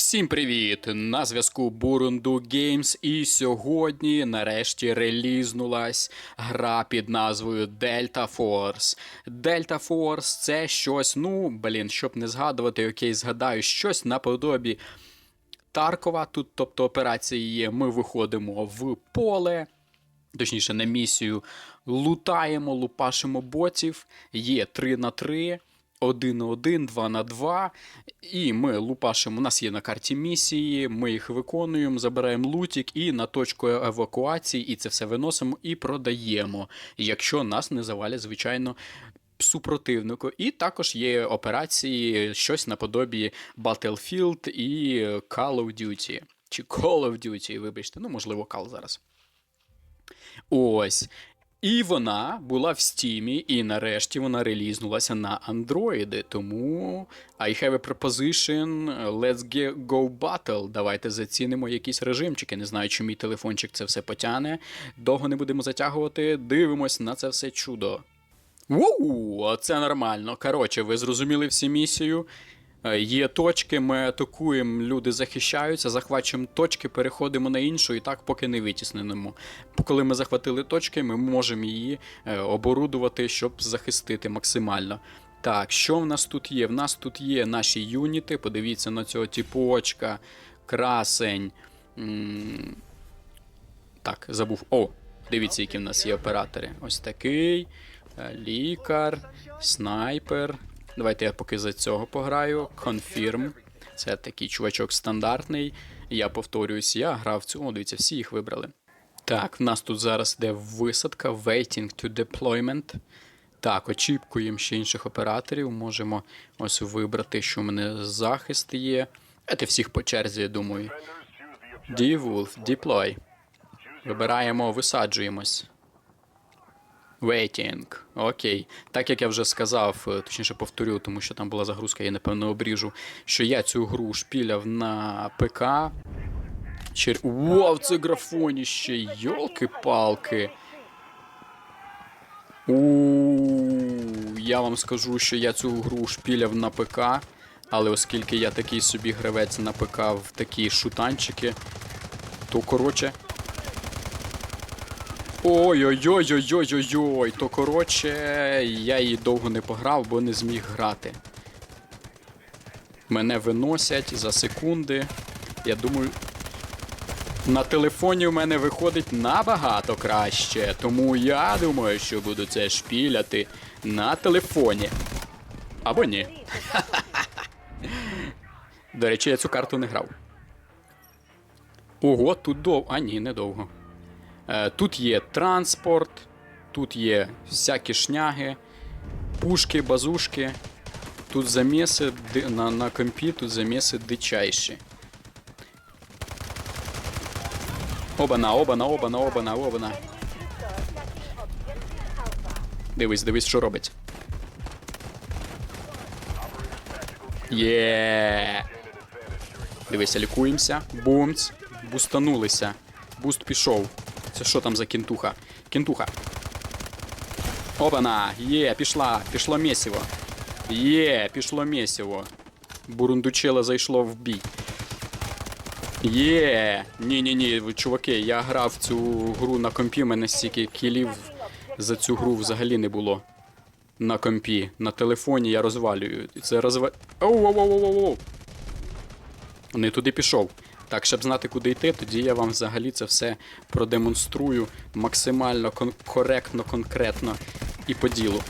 Всім привіт! На зв'язку Бурунду Games і сьогодні нарешті релізнулась гра під назвою Delta Force. Delta Force це щось, ну, блін, щоб не згадувати, окей, згадаю, щось наподобі Таркова. Тут, тобто, операції є, ми виходимо в поле, точніше, на місію, лутаємо, лупашимо ботів, є 3 на 3. 1 на 1, 2 на 2. І ми лупашимо. У нас є на карті місії, ми їх виконуємо, забираємо лутік і на точку евакуації, і це все виносимо і продаємо. Якщо нас не завалять, звичайно. Супротивнику, і також є операції, щось наподобі Battlefield і Call of Duty. Чи Call of Duty, вибачте, ну, можливо, Call зараз. Ось. І вона була в стімі, і нарешті вона релізнулася на андроїди. Тому I have a proposition, let's go battle. Давайте зацінимо якісь режимчики. Не знаю, чи мій телефончик це все потягне. Довго не будемо затягувати. Дивимось на це все чудо. Воу, оце нормально. Коротше, ви зрозуміли всі місію. Е, Є точки, ми атакуємо, люди захищаються, захвачуємо точки, переходимо на іншу і так поки не витісненому. Коли ми захватили точки, ми можемо її е, оборудувати, щоб захистити максимально. Так, що в нас тут є? В нас тут є наші юніти. Подивіться на цього тіпочка, красень. Так, забув. О, дивіться, які в нас є оператори. Ось такий. е, Лікар, снайпер. Давайте я поки за цього пограю. Confirm. Це такий чувачок стандартний. Я повторююсь, я грав цю. О, дивіться, всі їх вибрали. Так, в нас тут зараз йде висадка, waiting to deployment. Так, очікуємо ще інших операторів. Можемо ось вибрати, що в мене захист є. Це всіх по черзі, я думаю. D-Wolf, deploy. Вибираємо, висаджуємось. Waiting. Окей. Так як я вже сказав, е, точніше повторю, тому що там була загрузка, я напевно обріжу, що я цю гру шпіляв на ПК. Чер... Вау, це графоніще! Йолки-палки. У я вам скажу, що я цю гру шпіляв на ПК, але оскільки я такий собі гравець на ПК в такі шутанчики, то коротше. Ой-ой-ой-ой-ой-ой-ой. То коротше, я її довго не пограв, бо не зміг грати. Мене виносять за секунди. Я думаю. На телефоні в мене виходить набагато краще. Тому я думаю, що буду це шпіляти на телефоні. Або ні. До речі, я цю карту не грав. Ого, тут довго. А ні, недовго. Е, Тут є транспорт, тут є всякі шняги, пушки, базушки. Тут заміси на, на компі, тут заміси дичайші. Обана, обана, обана, обана, обана. Дивись, дивись, що робить. Є. Дивися, лікуємося. Бумц. Бустанулися. Буст пішов. Це що там за кінтуха? Кінтуха. Опана! Є, пішла, пішло місіво. Є, пішло місіво. Бурундучело зайшло в бій. Є. Ні-ні-ні, чуваки, я грав цю гру на компі, мене стільки кілів за цю гру взагалі не було. На компі. На телефоні я розвалюю. Це розва... Оу, оу, оу, оу, оу. Не туди пішов. Так, щоб знати, куди йти, тоді я вам взагалі це все продемонструю максимально кон- коректно, конкретно і по ділу.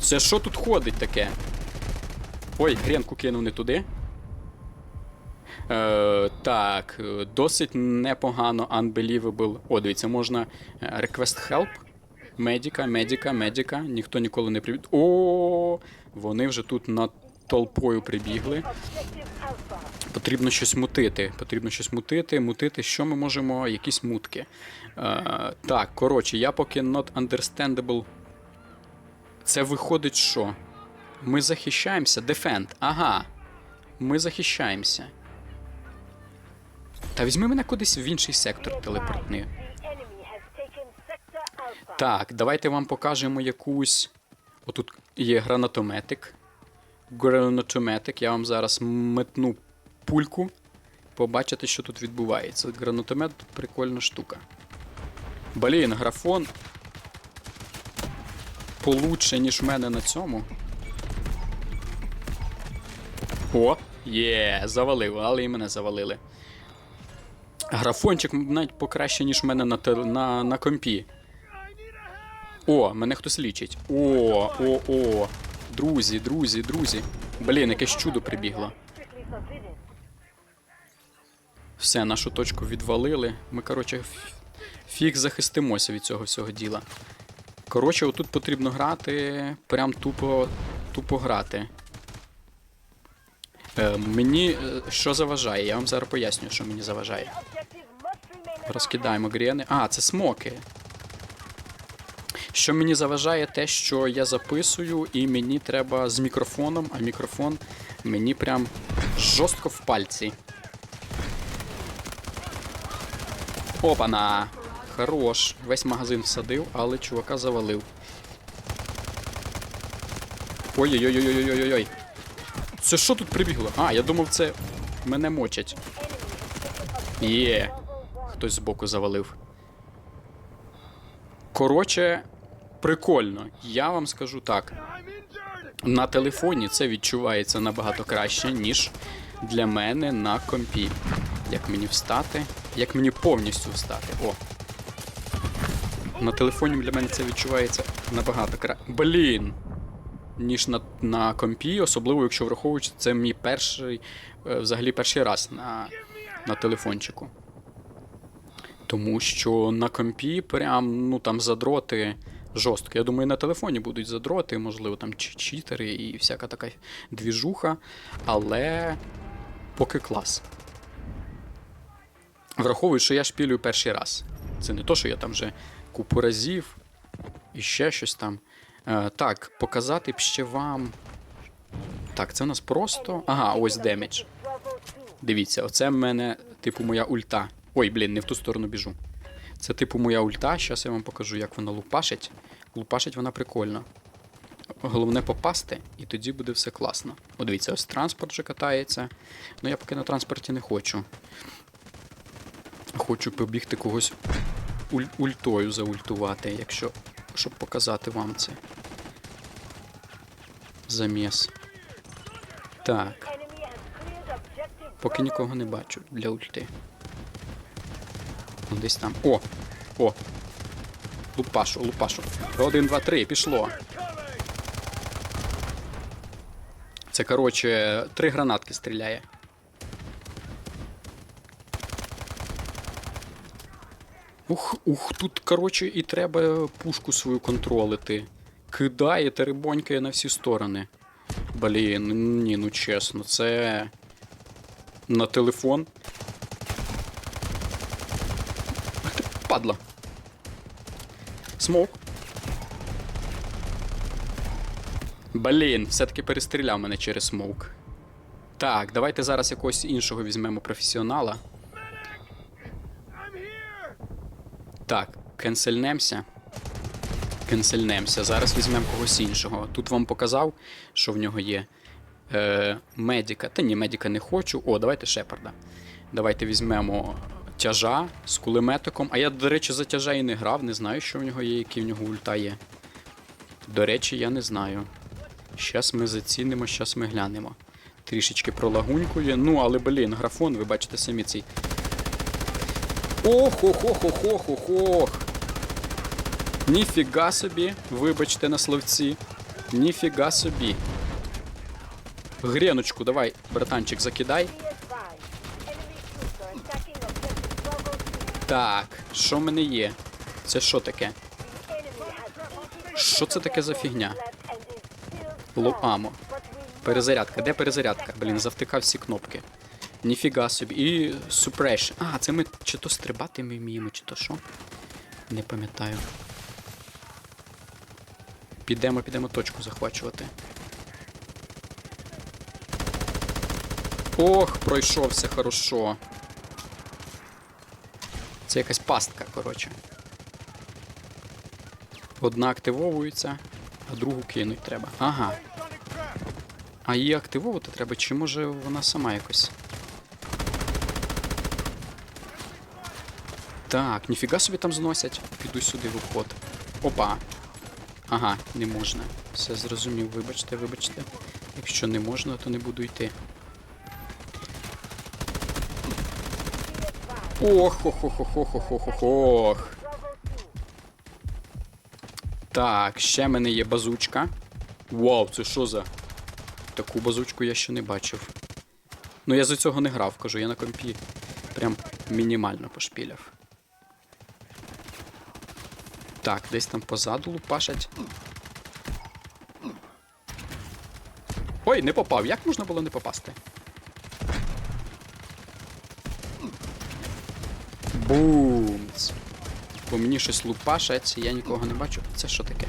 Це що тут ходить таке? Ой, гренку кинув не туди. Е, так, е, досить непогано, unbelievable. О, дивіться, можна е, request help. Медіка, медіка, медіка. Ніхто ніколи не прибіг. О, вони вже тут над толпою прибігли. Потрібно щось мутити. Потрібно щось мутити. Мутити, що ми можемо? Якісь мутки. Е, так, коротше, я поки not understandable. Це виходить, що? Ми захищаємося. Defend. Ага. Ми захищаємося. Та візьми мене кудись в інший сектор телепортни. Так, давайте вам покажемо якусь. Отут є гранатометик. гранатометик. Я вам зараз метну пульку. Побачите, що тут відбувається. Гранатомет прикольна штука. Блін, графон. Получше, ніж в мене на цьому. О, є, завалив, але і мене завалили. Графончик навіть покраще, ніж в мене на, на, на компі. О, мене хтось лічить. О, о, о. Друзі, друзі, друзі. Блін, якесь чудо прибігло. Все, нашу точку відвалили. Ми, коротше, фіг захистимося від цього всього діла. Коротше, отут потрібно грати. Прям тупо, тупо грати. Е, мені е, що заважає? Я вам зараз поясню, що мені заважає. Розкидаємо гріни. А, це смоки. Що мені заважає, те, що я записую, і мені треба з мікрофоном, а мікрофон мені прям жорстко в пальці. Опана! Хорош. Весь магазин всадив, але чувака завалив. Ой-ой-ой-ой-ой-ой-ой. Це що тут прибігло? А, я думав, це мене мочать. Є. Хтось збоку завалив. Коротше, прикольно. Я вам скажу так. На телефоні це відчувається набагато краще, ніж для мене на компі. Як мені встати? Як мені повністю встати? О. На телефоні для мене це відчувається набагато краще. Блін! Ніж на, на компі, особливо якщо враховуючи, це мій перший, е, взагалі перший раз на, на телефончику. Тому що на компі прям, ну там задроти жорстко. Я думаю, на телефоні будуть задроти, можливо, там чи- читери і всяка така двіжуха, але поки клас. Враховую, що я шпілюю перший раз. Це не то, що я там вже купу разів і ще щось там. Е, так, показати б ще вам. Так, це у нас просто. Ага, ось демедж. Дивіться, оце в мене, типу, моя ульта. Ой, блін, не в ту сторону біжу. Це, типу, моя ульта. Зараз я вам покажу, як вона лупашить. Лупашить вона прикольно. Головне попасти, і тоді буде все класно. О, дивіться, ось транспорт вже катається. Ну я поки на транспорті не хочу. Хочу побігти когось уль- ультою заультувати, якщо. щоб показати вам це. Заміс. Так. Поки нікого не бачу для ульти. Ну, Десь там. О! О! Лупашу, лупашу. Один, два, три, пішло. Це, коротше, три гранатки стріляє. Ух, ух, тут, коротше, і треба пушку свою контролити. Кидає, теребонькає на всі сторони. Блін, ні, ну чесно, це. На телефон. Падла. Смок. Блін, все-таки перестріляв мене через смоук. Так, давайте зараз якогось іншого візьмемо професіонала. Так, кенсельнемся. Кенсельнемся. Зараз візьмемо когось іншого. Тут вам показав, що в нього є е, медіка. Та ні, медіка не хочу. О, давайте Шепарда. Давайте візьмемо тяжа з кулеметиком. А я, до речі, за тяжа і не грав, не знаю, що в нього є, який в нього ульта є. До речі, я не знаю. Щас ми зацінимо, щас ми глянемо. Трішечки пролагунькує. Ну, але, блін, графон, ви бачите самі цей. Ох, ох, ох, ох, ох, ох, ох. Ніфіга собі, вибачте на словці. Ніфіга собі. Греночку, давай, братанчик, закидай. Так, що в мене є? Це що таке? Що це таке за фігня? Лоамо. Перезарядка. Де перезарядка? Блін, завтикав всі кнопки. Ніфіга собі. І suppression. А, це ми чи то стрибати ми вміємо, чи то що? Не пам'ятаю. Підемо, підемо точку захвачувати. Ох, пройшовся хорошо. Це якась пастка, коротше. Одна активовується, а другу кинуть треба. Ага. А її активовувати треба, чи може вона сама якось. Так, ніфіга собі там зносять. Піду сюди в обход. Опа. Ага, не можна. Все зрозумів, вибачте, вибачте. Якщо не можна, то не буду йти. Ох, ох, ох, ох, ох, ох, ох, ох. Так, ще в мене є базучка. Вау, це що за? Таку базучку я ще не бачив. Ну я за цього не грав, кажу, я на компі прям мінімально пошпіляв. Так, десь там позаду лупашать. Ой, не попав. Як можна було не попасти? Бумц. По мені щось лупашать, я нікого не бачу. Це що таке?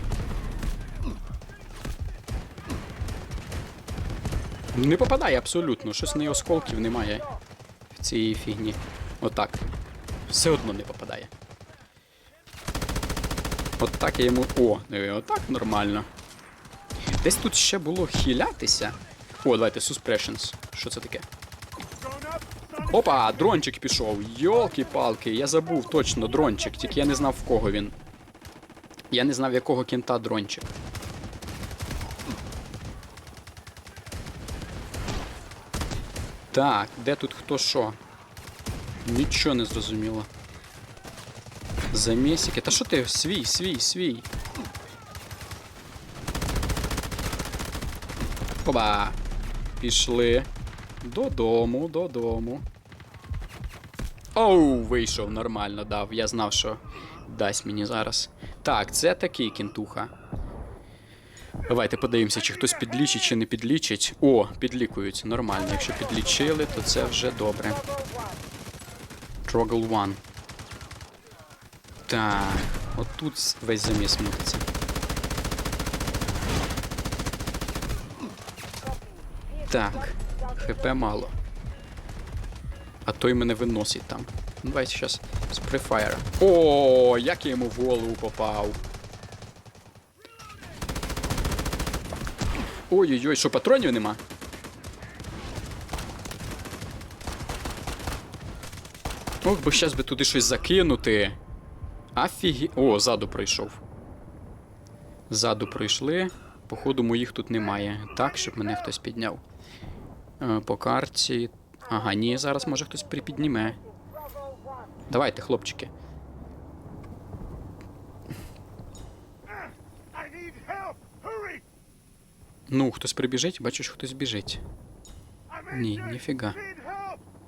Не попадає абсолютно. Щось не осколків немає в цій фігні. Отак. Все одно не попадає. От так я йому. О, отак нормально. Десь тут ще було хілятися. О, давайте, Suspressions. Що це таке? Опа, дрончик пішов. Йолки-палки, я забув точно дрончик, тільки я не знав в кого він. Я не знав, якого кінта дрончик. Так, де тут хто що? Нічого не зрозуміло. Замісики. Та що ти? Свій, свій, свій. Оба. Пішли. Додому, додому. Оу, вийшов, нормально дав. Я знав, що дасть мені зараз. Так, це такий кінтуха. Давайте подивимося, чи хтось підлічить, чи не підлічить. О, підлікують. Нормально. Якщо підлічили, то це вже добре. Troggle One. Так, отут весь заміс мутиться. Так, ХП мало. А той мене виносить там. Ну, давайте зараз з префайра. О, як я йому в голову попав. Ой-ой-ой, що патронів нема? Ох, бо щас би туди щось закинути. Афігі... О, ззаду пройшов. Ззаду пройшли. Походу, моїх тут немає. Так, щоб мене хтось підняв. Е, По карті. Ага, ні, зараз може хтось припідніме. Давайте, хлопчики. Ну, хтось прибіжить, бачу, що хтось біжить. Ні, ніфіга.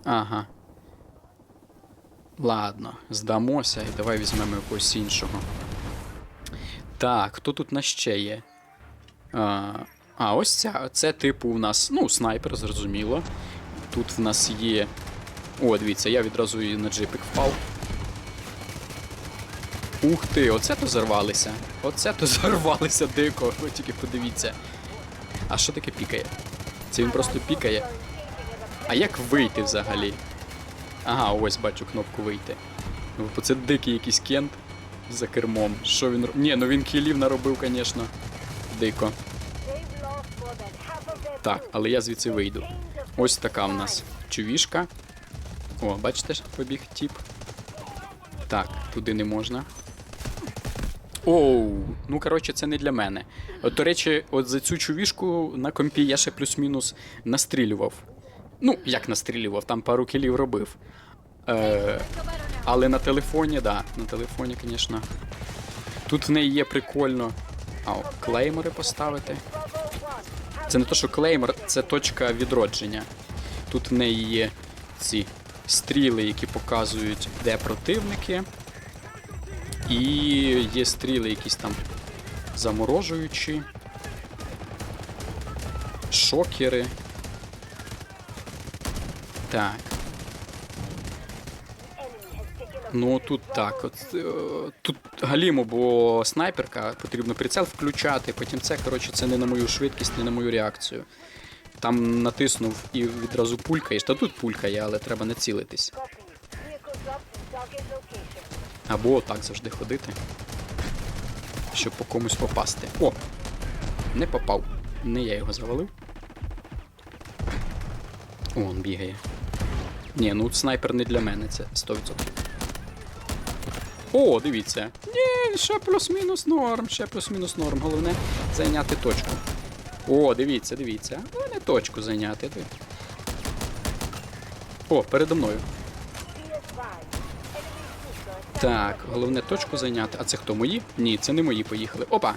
Ага. Ладно, здамося і давай візьмемо якогось іншого. Так, хто тут на ще є? А, а ось ця. Це типу у нас, ну, снайпер, зрозуміло. Тут в нас є. О, дивіться, я відразу і на джипик впав. Ух ти, оце то зарвалися. Оце то зарвалися дико. Ви тільки подивіться. А що таке пікає? Це він просто пікає. А як вийти взагалі? Ага, ось бачу кнопку вийти. Ну, бо це дикий якийсь кент за кермом. Що він Ні, ну він кілів наробив, звісно. Дико. Так, але я звідси вийду. Ось така в нас чувішка. О, бачите, побіг тіп. Так, туди не можна. Оу, ну коротше, це не для мене. От, до речі, от за цю чувішку на компі я ще плюс-мінус настрілював. Ну, як настрілював, там пару кілів робив. Е, але на телефоні, да, на телефоні, звісно. Тут в неї є прикольно. А, клеймори поставити. Це не то, що клеймор, це точка відродження. Тут в неї є ці стріли, які показують, де противники. І є стріли якісь там заморожуючі. Шокери. Так. Ну тут так. От, е, тут галімо, бо снайперка, потрібно прицел включати, потім це, коротше, це не на мою швидкість, не на мою реакцію. Там натиснув і відразу пулькаєш. Та тут пулькає, але треба націлитись. Або так завжди ходити. Щоб по комусь попасти. О! Не попав. Не я його завалив. О, він бігає. Ні, ну снайпер не для мене, це 100%. О, дивіться. Ні, ще плюс-мінус норм, ще плюс-мінус норм. Головне зайняти точку. О, дивіться, дивіться. Головне точку зайняти. О, передо мною. Так, головне точку зайняти. А це хто мої? Ні, це не мої поїхали. Опа!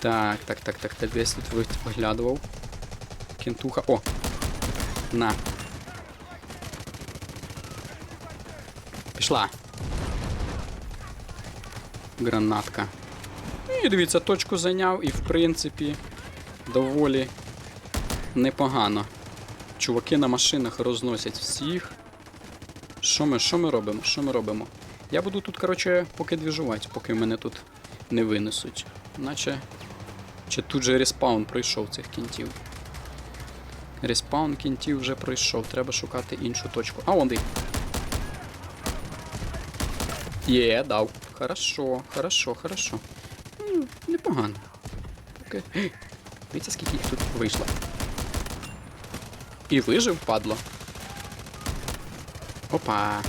Так, так, так, так, так, десь тут виглядував. Кентуха. О! На. Пішла. Гранатка. І дивіться, точку зайняв і в принципі доволі непогано. Чуваки на машинах розносять всіх. Що ми, що ми робимо? Що ми робимо? Я буду тут, коротше, поки двіжувати, поки мене тут не винесуть. Наче. Чи тут же респаун пройшов цих кінтів. Респаун кінтів вже пройшов. Треба шукати іншу точку. А, он де. Є, дав. Хорошо, хорошо, хорошо. Непогано. Окей. Дивіться, скільки їх тут вийшло. І вижив, падло. Опа.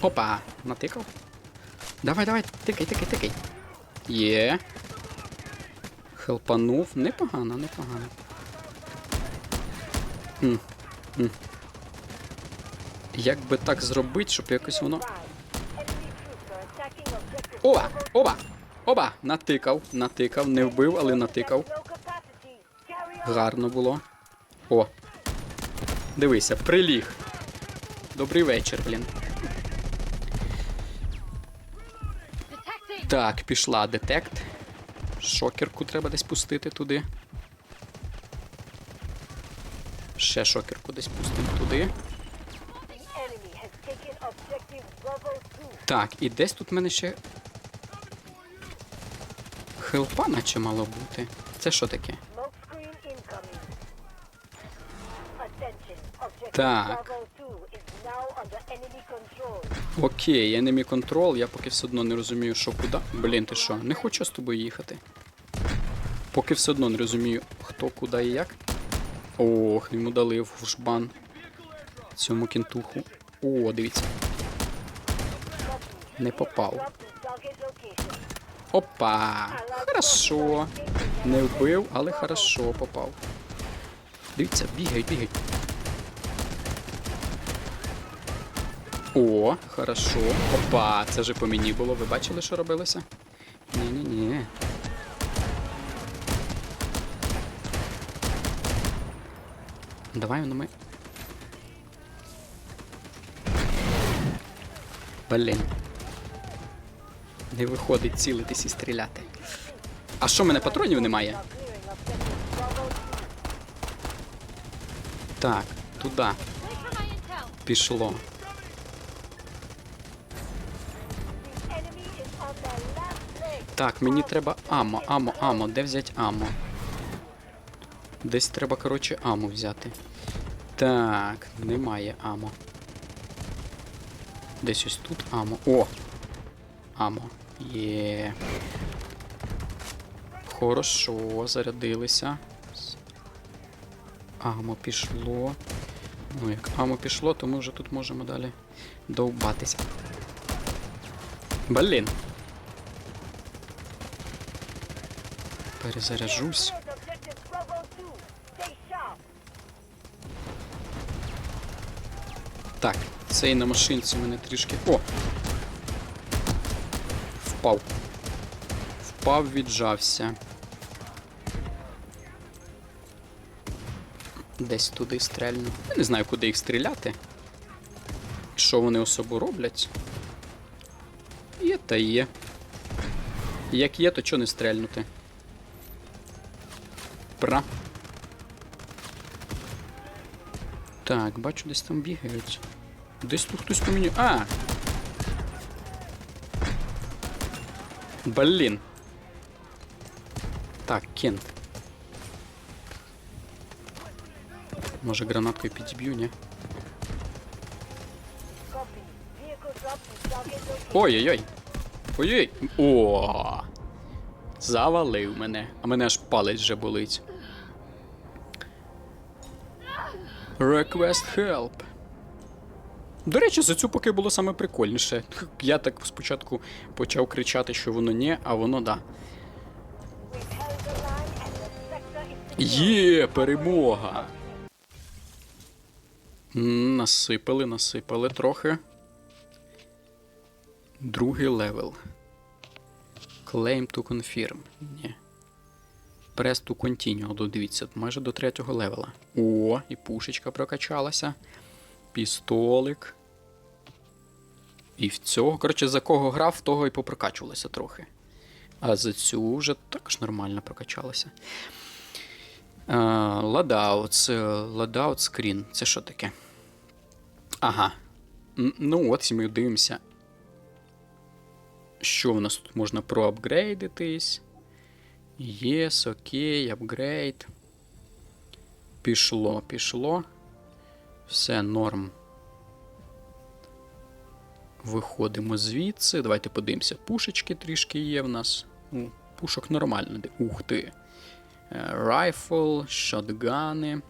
Опа. Натикав. Давай, давай, тикай, тикай, тикай. Є. Хелпанув. Непогано, непогано. Хм. Хм. Як би так зробити, щоб якось воно. Оба! Оба! Оба! Натикав, натикав, не вбив, але натикав. Гарно було. О. Дивися, приліг. Добрий вечір, блін. Так, пішла детект. Шокерку треба десь пустити туди. Ще шокерку десь пустимо туди. Так, і десь тут в мене ще. Хелпа наче мало бути. Це що таке? Так. Окей, enemy control, я поки все одно не розумію, що куди. Блін, ти що, не хочу з тобою їхати. Поки все одно не розумію, хто куди і як. Ох, йому дали в жбан цьому кінтуху. О, дивіться. Не попав. Опа! Хорошо. Не вбив, але хорошо попав. Дивіться, бігай, бігай. О, хорошо. Опа, це вже по мені було. Ви бачили, що робилося? Ні-ні-ні. Давай воно ми. Блін. Не виходить цілитись і стріляти. А що в мене патронів немає? Так, туди. Пішло. Так, мені треба амо, амо, амо. Де взяти амо? Десь треба, коротше, амо взяти. Так, немає амо. Десь ось тут амо. О! Амо. Є. Хорошо, зарядилися. Амо пішло. Ну, як амо пішло, то ми вже тут можемо далі довбатися. Блін. Перезаряжусь. Так, цей на машинці мене трішки. О! Впав. Впав, віджався. Десь туди стрельну. Я не знаю, куди їх стріляти. Що вони особо роблять? Є та є. Як є, то чого не стрельнути? Пра. Так, бачу, десь там бігають. Десь тут хтось по мені. А! Блін. Так, Кент. Може гранаткою підіб'ю, ні? Ой-ой-ой. Ой-ой. О! Завалив мене. А мене аж палець вже болить. Request help. До речі, за цю поки було саме прикольніше. Я так спочатку почав кричати, що воно ні, а воно да. Є, перемога! Насипали, насипали трохи. Другий левел. Claim to confirm. Ні. Press to continue. Дивіться, майже до третього левела. О, і пушечка прокачалася. Пістолик. І в цього, коротше, за кого грав, того і попрокачувалося трохи. А за цю вже також нормально прокачалося. Ладаут, ладаут скрін. Це що таке? Ага. Ну, от ми дивимося. Що в нас тут можна проапгрейдитись? Єс, окей, апгрейд. Пішло, пішло. Все, норм. Виходимо звідси. Давайте подивимося. Пушечки трішки є в нас. Ну, пушок нормально. Ух ти. Е, Райфл, шотгани.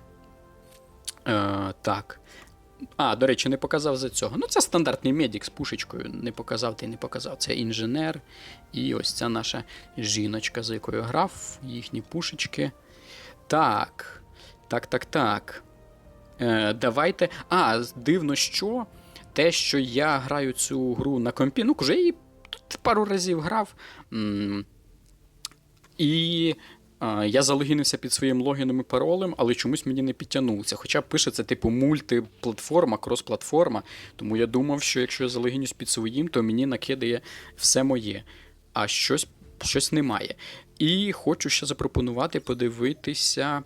Е, так. А, до речі, не показав за цього. Ну, це стандартний медик з пушечкою. Не показав й не показав. Це інженер. І ось ця наша жіночка, за якою грав, їхні пушечки. Так. Так, так, так. Е, давайте. А, дивно, що. Те, що я граю цю гру на компі, ну, вже її пару разів грав. І я залогінився під своїм логіном і паролем, але чомусь мені не підтягнувся. Хоча пишеться, типу, мультиплатформа, крос-платформа. Тому я думав, що якщо я залогінюсь під своїм, то мені накидає все моє. А щось, щось немає. І хочу ще запропонувати подивитися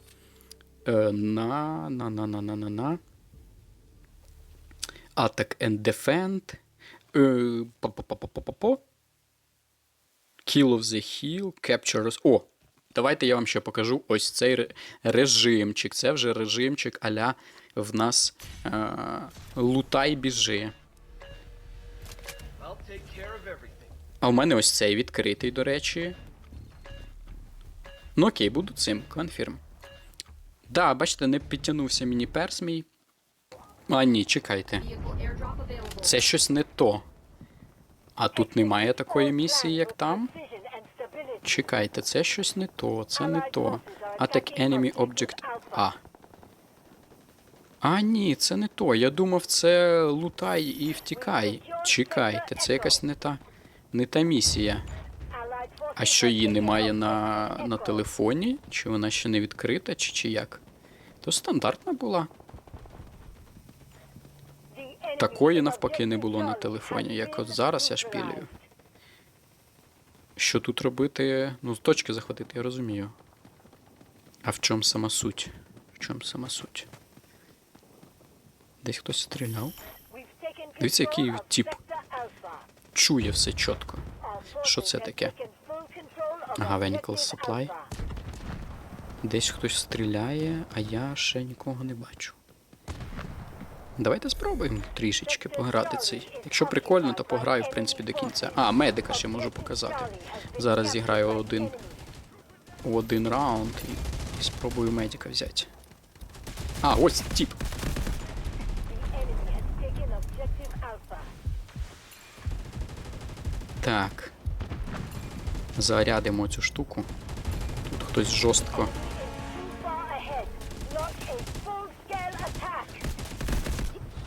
на. на, на, на, на, на, на. Attack and Defend. Е. Kill of the Hill, Capture... О, давайте я вам ще покажу ось цей режимчик. Це вже режимчик аля в нас е, лутай біжи. А в мене ось цей відкритий, до речі. Ну окей, буду цим, конфірм. Да, бачите, не підтягнувся мені перс мій. А ні, чекайте. Це щось не то. А тут немає такої місії, як там. Чекайте, це щось не то, це не то. Attack enemy object А. А, ні, це не то. Я думав, це лутай і втікай. Чекайте, це якась не та, не та місія. А що її немає на, на телефоні? Чи вона ще не відкрита, чи, чи як? То стандартна була. Такої навпаки не було на телефоні, як от зараз я шпілюю. Що тут робити? Ну, з точки захватити, я розумію. А в чому сама суть? В чому сама суть? Десь хтось стріляв? Дивіться, який тип. Чує все чітко. Що це таке? Ага, Vehicle Supply. Десь хтось стріляє, а я ще нікого не бачу. Давайте спробуємо трішечки пограти цей. Якщо прикольно, то пограю, в принципі, до кінця. А, медика ще можу показати. Зараз зіграю один у один раунд і, і спробую медика взяти. А, ось тип. Так. Зарядимо цю штуку. Тут хтось жорстко.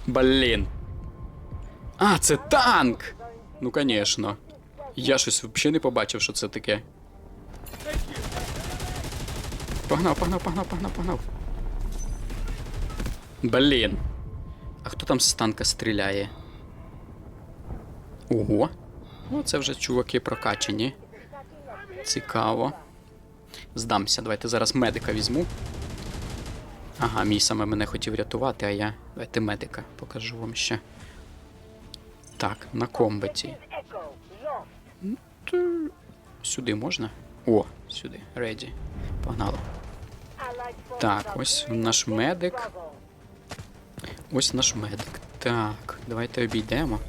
Блін. А, це танк! Ну, звісно. Я щось взагалі не побачив, що це таке. Погнав, погнав, погнав, погнав, погнав. Блін. А хто там з танка стріляє? Ого. Ну, це вже чуваки прокачені. Цікаво. Здамся. Давайте зараз медика візьму. Ага, мій саме мене хотів рятувати, а я. Давайте медика покажу вам ще. Так, на комбаті. Сюди можна? О, сюди. Реді. Погнало. Так, ось наш медик. Ось наш медик. Так, давайте обійдемо.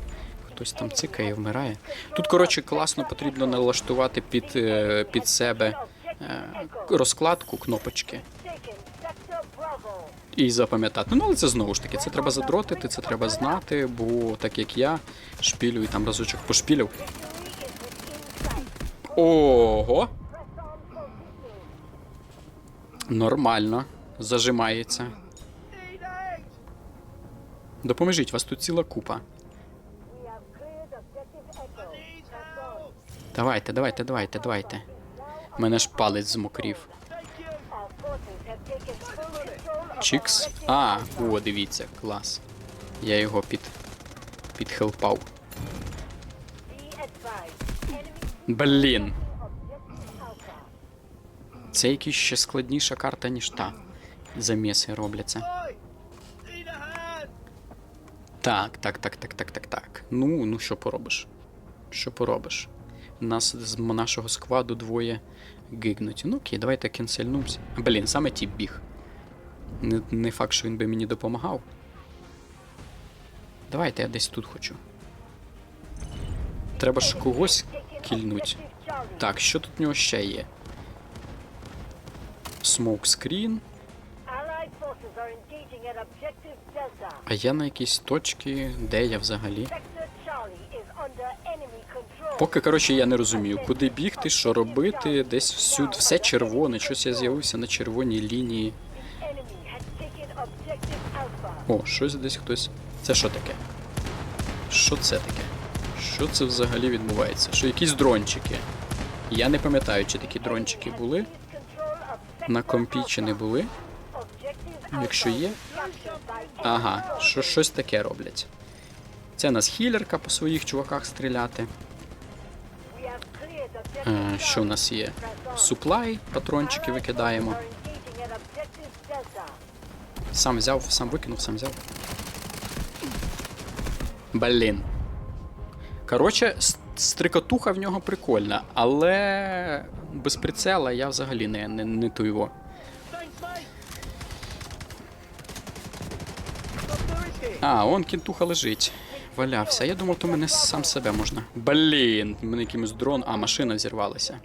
Хтось там цикає, вмирає. Тут, коротше, класно потрібно налаштувати під, е, під себе е, розкладку кнопочки. і запам'ятати. Ну, але це знову ж таки, це треба задротити, це треба знати, бо так як я шпілю і там разочок пошпілюв. Ого! Нормально. Зажимається. Допоможіть, вас тут ціла купа. Давайте, давайте, давайте, давайте. Мене ж палець змокрів. Чікс. А, о, дивіться, клас. Я його під. підхелпав. Блін. Це якась ще складніша карта, ніж та. Заміси робляться. Так, так, так, так, так, так, так. Ну, ну що поробиш? Що поробиш? Нас з нашого складу двоє гигнуть. Ну окей, давайте кенсельнумся. Блін, саме тіп біг. Не, не факт, що він би мені допомагав. Давайте я десь тут хочу. Треба ж когось кільнуть. Так, що тут в нього ще є? Delta. А я на якійсь точці, де я взагалі? Поки, коротше, я не розумію, куди бігти, що робити, десь всюди все червоне, щось я з'явився на червоній лінії. О, щось десь хтось. Це що таке? Що це таке? Що це взагалі відбувається? Що якісь дрончики? Я не пам'ятаю, чи такі дрончики були. На компі чи не були. Якщо є. Ага, що щось таке роблять. Це нас хілерка по своїх чуваках стріляти. Е, що в нас є? Суплай, патрончики викидаємо. Сам взяв, сам викинув, сам взяв. Блін. Коротше, стрикотуха в нього прикольна, але без прицела я взагалі не, не, не ту його. А, он кінтуха лежить. Валявся. Я думав, то мене сам себе можна. Блін, мене якимось дрон. А, машина взірвалася.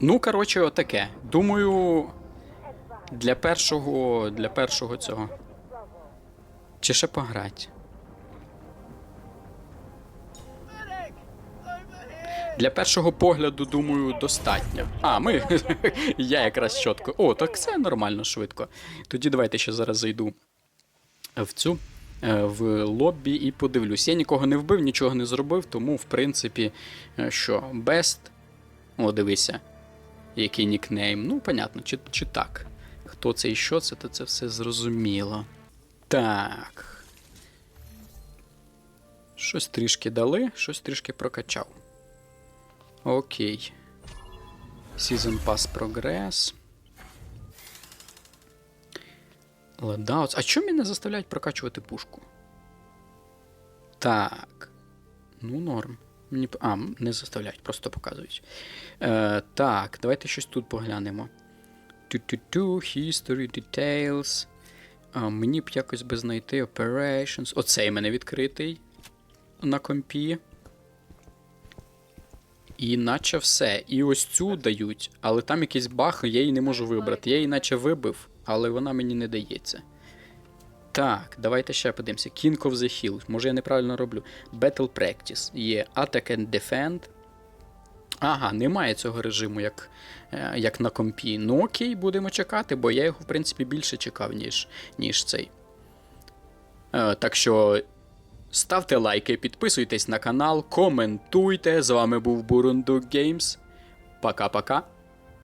Ну, коротше, отаке. Думаю, для першого. Для першого цього. Чи ще пограть? Для першого погляду, думаю, достатньо. А, ми. Я якраз чітко. О, так це нормально швидко. Тоді давайте ще зараз зайду в цю. Е, В лоббі і подивлюсь. Я нікого не вбив, нічого не зробив, тому, в принципі, е, що, best. О, дивися. Який нікнейм. Ну, понятно, чи, чи так. Хто це і що це, то це все зрозуміло. Так. Щось трішки дали, щось трішки прокачав. Окей. Season Pass Progress. Loadouts. А чому мене заставляють прокачувати пушку? Так. Ну, норм. А, не заставляють, просто показують. Е, так, давайте щось тут поглянемо. Ту-ту-ту, History Details. А, мені б якось би знайти Operations. Оцей мене відкритий на компі. І наче все. І ось цю дають, але там якийсь баг, я її не можу вибрати. Я її наче вибив, але вона мені не дається. Так, давайте ще подивимося. King of the Hill. Може я неправильно роблю. Battle Practice. Є Attack and Defend. Ага, немає цього режиму, як, е, як на компі. Ну окей, будемо чекати, бо я його, в принципі, більше чекав, ніж, ніж цей. Е, так що ставте лайки, підписуйтесь на канал, коментуйте. З вами був Бурунду Games. Пока-пока.